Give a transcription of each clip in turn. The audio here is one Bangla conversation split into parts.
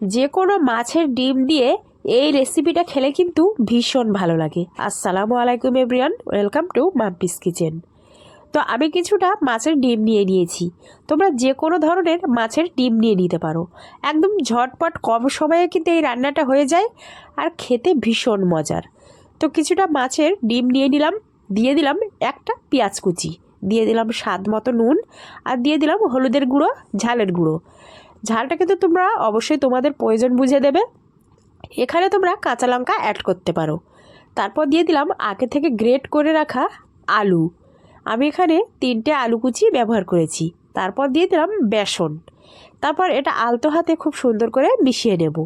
যে কোনো মাছের ডিম দিয়ে এই রেসিপিটা খেলে কিন্তু ভীষণ ভালো লাগে। আসসালামু আলাইকুম everyone welcome to Mampi's kitchen তো আমি কিছুটা মাছের ডিম নিয়ে নিয়েছি। তোমরা যে কোনো ধরনের মাছের ডিম নিয়ে নিতে পারো। একদম ঝটপট কম সময়ে কিন্তু এই রান্নাটা হয়ে যায় আর খেতে ভীষণ মজার। তো কিছুটা মাছের ডিম নিয়ে নিলাম, দিয়ে দিলাম একটা পেঁয়াজ কুচি। দিয়ে দিলাম স্বাদ মতো নুন আর দিয়ে দিলাম হলুদের গুঁড়ো, ঝালের গুঁড়ো। ঝালটা কিন্তু তোমরা অবশ্যই তোমাদের প্রয়োজন বুঝে দেবে। এখানে তোমরা কাঁচা লঙ্কা অ্যাড করতে পারো। তারপর দিয়ে দিলাম আগে থেকে গ্রেট করে রাখা আলু। আমি এখানে তিনটে আলু কুচি ব্যবহার করেছি। তারপর দিয়ে দিলাম বেসন। তারপর এটা আলতো হাতে খুব সুন্দর করে মিশিয়ে নেব।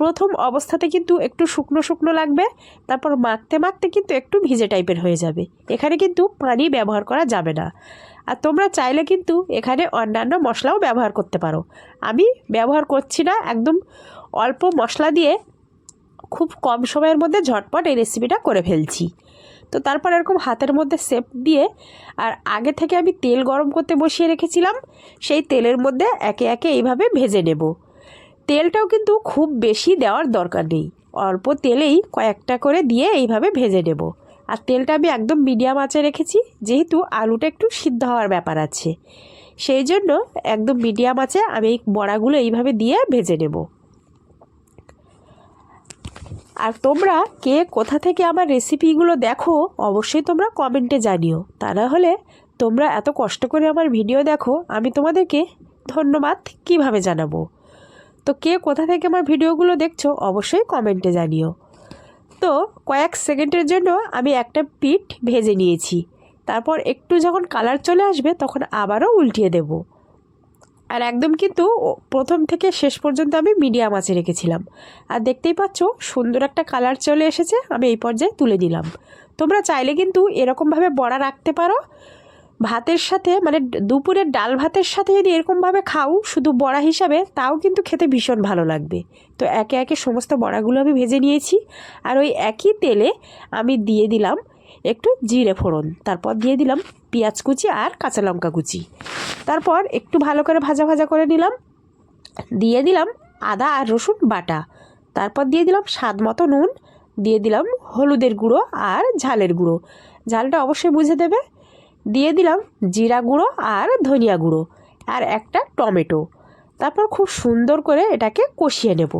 প্রথম অবস্থাতে কিন্তু একটু শুকনো শুকনো লাগবে, তারপর মাখতে মাখতে কিন্তু একটু ভিজে টাইপের হয়ে যাবে। এখানে কিন্তু পানি ব্যবহার করা যাবে না। আর তোমরা চাইলে কিন্তু এখানে অন্যান্য মশলাও ব্যবহার করতে পারো। আমি ব্যবহার করছি না, একদম অল্প মশলা দিয়ে খুব কম সময়ের মধ্যে ঝটপট এই রেসিপিটা করে ফেলছি। তো তারপর এরকম হাতের মধ্যে সেপ দিয়ে আর আগে থেকে আমি তেল গরম করতে বসিয়ে রেখেছিলাম, সেই তেলের মধ্যে একে একে এইভাবে ভেজে নেব। তেলটাও কিন্তু খুব বেশি দেওয়ার দরকার নেই। অল্প তেলেই কয়েকটা করে দিয়ে এইভাবে ভেজে নেব। আর তেলটা আমি একদম মিডিয়াম আঁচে রেখেছি, যেহেতু আলুটা একটু সিদ্ধ হওয়ার ব্যাপার আছে। সেই জন্য একদম মিডিয়াম আঁচে আমি এই বড়াগুলো এইভাবে দিয়ে ভেজে নেব। আর তোমরা কে কোথা থেকে আমার রেসিপিগুলো দেখো, অবশ্যই তোমরা কমেন্টে জানিও। তা না হলে তোমরা এত কষ্ট করে আমার ভিডিও দেখো, আমি তোমাদেরকে ধন্যবাদ কীভাবে জানাব? তো কে কোথা থেকে আমার ভিডিওগুলো দেখছ অবশ্যই কমেন্টে জানিও। তো কয়েক সেকেন্ডের জন্য আমি একটা পিঠ ভেজে নিয়েছি। তারপর একটু যখন কালার চলে আসবে তখন আবারও উল্টিয়ে দেব। আর একদম কিন্তু প্রথম থেকে শেষ পর্যন্ত আমি মিডিয়াম আঁচে রেখেছিলাম। আর দেখতেই পাচ্ছ সুন্দর একটা কালার চলে এসেছে, আমি এই পর্যায়ে তুলে দিলাম তোমরা চাইলে কিন্তু এরকমভাবে বড়া রাখতে পারো। ভাতের সাথে মানে দুপুরের ডাল ভাতের সাথে যদি এরকমভাবে খাও, শুধু বড়া হিসাবে, তাও কিন্তু খেতে ভীষণ ভালো লাগবে। তো একে একে সমস্ত বড়াগুলো আমি ভেজে নিয়েছি, আর ওই একই তেলে আমি দিয়ে দিলাম একটু জিরে ফোড়ন। তারপর দিয়ে দিলাম পেঁয়াজ কুচি আর কাঁচা লঙ্কা কুচি। তারপর একটু ভালো করে ভাজা ভাজা করে নিলাম। দিয়ে দিলাম আদা আর রসুন বাটা। তারপর দিয়ে দিলাম স্বাদ মতো নুন। দিয়ে দিলাম হলুদের গুঁড়ো আর ঝালের গুঁড়ো। ঝালটা অবশ্যই বুঝে দেবে। দিয়ে দিলাম জিরা গুঁড়ো আর ধনিয়া গুঁড়ো আর একটা টমেটো। তারপর খুব সুন্দর করে এটাকে কষিয়ে নেব।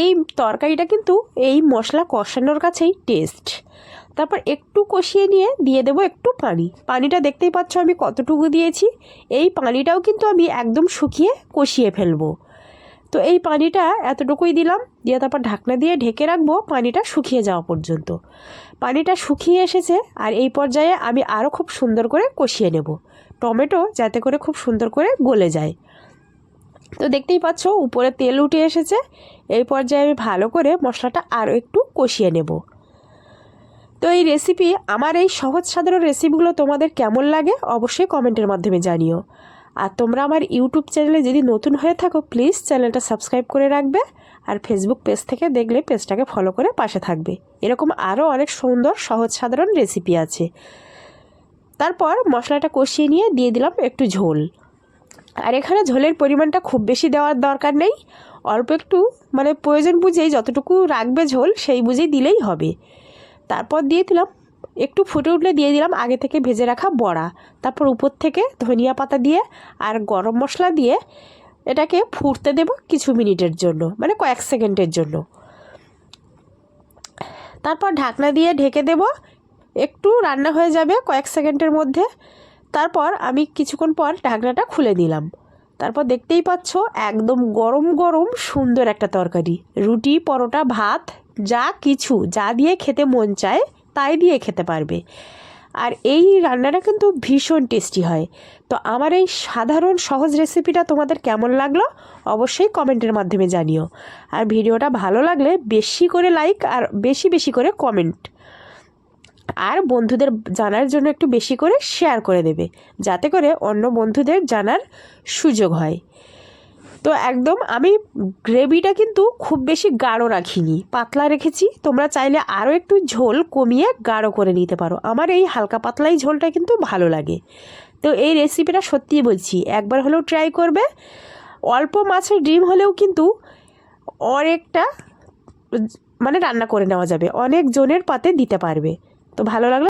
এই তরকারিটা কিন্তু এই মশলা কষানোর কাছেই টেস্ট তারপর একটু কষিয়ে নিয়ে দিয়ে দেবো একটু পানি। পানিটা দেখতেই পাচ্ছ আমি কতটুকু দিয়েছি। এই পানিটাও কিন্তু আমি একদম শুকিয়ে কষিয়ে ফেলব। তো এই পানিটা এতটুকুই দিলাম, দিয়ে তারপর ঢাকনা দিয়ে ঢেকে রাখব, পানিটা শুকিয়ে যাওয়া পর্যন্ত। পানিটা শুকিয়ে এসেছে, আর এই পর্যায়ে আমি আরও খুব সুন্দর করে কষিয়ে নেব। টমেটো যাতে করে খুব সুন্দর করে গলে যায়। তো দেখতেই পাচ্ছ, উপরে তেল উঠে এসেছে, এই পর্যায়ে আমি ভালো করে মশলাটা আরও একটু কষিয়ে নেব। তো এই রেসিপি আমার এই সহজ সাধারণ রেসিপিগুলো তোমাদের কেমন লাগে, অবশ্যই কমেন্টের মাধ্যমে জানিও। আর তোমরা আমার ইউটিউব চ্যানেলে যদি নতুন হয়ে থাকো প্লিজ চ্যানেলটা সাবস্ক্রাইব করে রাখবে আর ফেসবুক পেজ থেকে দেখলে পেজটাকে ফলো করে পাশে থাকবে। এরকম আরও অনেক সুন্দর, সহজ, সাধারণ রেসিপি আছে। তারপর মশলাটা কষিয়ে নিয়ে দিয়ে দিলাম একটু ঝোল। আর এখানে ঝোলের পরিমাণটা খুব বেশি দেওয়ার দরকার নেই। অল্প একটু মানে প্রয়োজন বুঝেই যতটুকু রাখবে ঝোল, সেই বুঝেই দিলেই হবে। তারপর দিয়ে দিলাম একটু ফুটে উঠলে দিয়ে দিলাম আগে থেকে ভেজে রাখা বড়া। তারপর উপর থেকে ধনিয়া পাতা দিয়ে আর গরম মশলা দিয়ে এটাকে ফুটতে দেব কিছু মিনিটের জন্য মানে কয়েক সেকেন্ডের জন্য। তারপর ঢাকনা দিয়ে ঢেকে দেব, একটু রান্না হয়ে যাবে কয়েক সেকেন্ডের মধ্যে। তারপর আমি কিছুক্ষণ পর ঢাকনাটা খুলে দিলাম। তারপর দেখতেই পাচ্ছ একদম গরম গরম সুন্দর একটা তরকারি। রুটি, পরোটা, ভাত, যা কিছু, যা দিয়ে খেতে মন চায় তাই দিয়ে খেতে পারবে। আর এই রান্নাটা কিন্তু ভীষণ টেস্টি হয়। তো আমার এই সাধারণ সহজ রেসিপিটা তোমাদের কেমন লাগল অবশ্যই কমেন্টের মাধ্যমে জানিও। আর ভিডিওটা ভালো লাগলে বেশি করে লাইক আর বেশি বেশি করে কমেন্ট আর বন্ধুদের জানার জন্য একটু বেশি করে শেয়ার করে দেবে। যাতে করে অন্য বন্ধুদের জানার সুযোগ হয়। তো একদম আমি গ্রেভিটা কিন্তু খুব বেশি গাঢ় রাখিনি। পাতলা রেখেছি, তোমরা চাইলে আরও একটু ঝোল কমিয়ে গাঢ় করে নিতে পারো। আমার এই হালকা পাতলাই ঝোলটা কিন্তু ভালো লাগে। তো এই রেসিপিটা সত্যিই বলছি, একবার হলেও ট্রাই করবে। অল্প মাছের ডিম হলেও কিন্তু অনেকটা মানে রান্না করে নেওয়া যাবে, অনেক জনের পাতে দিতে পারবে। তো ভালো লাগলে।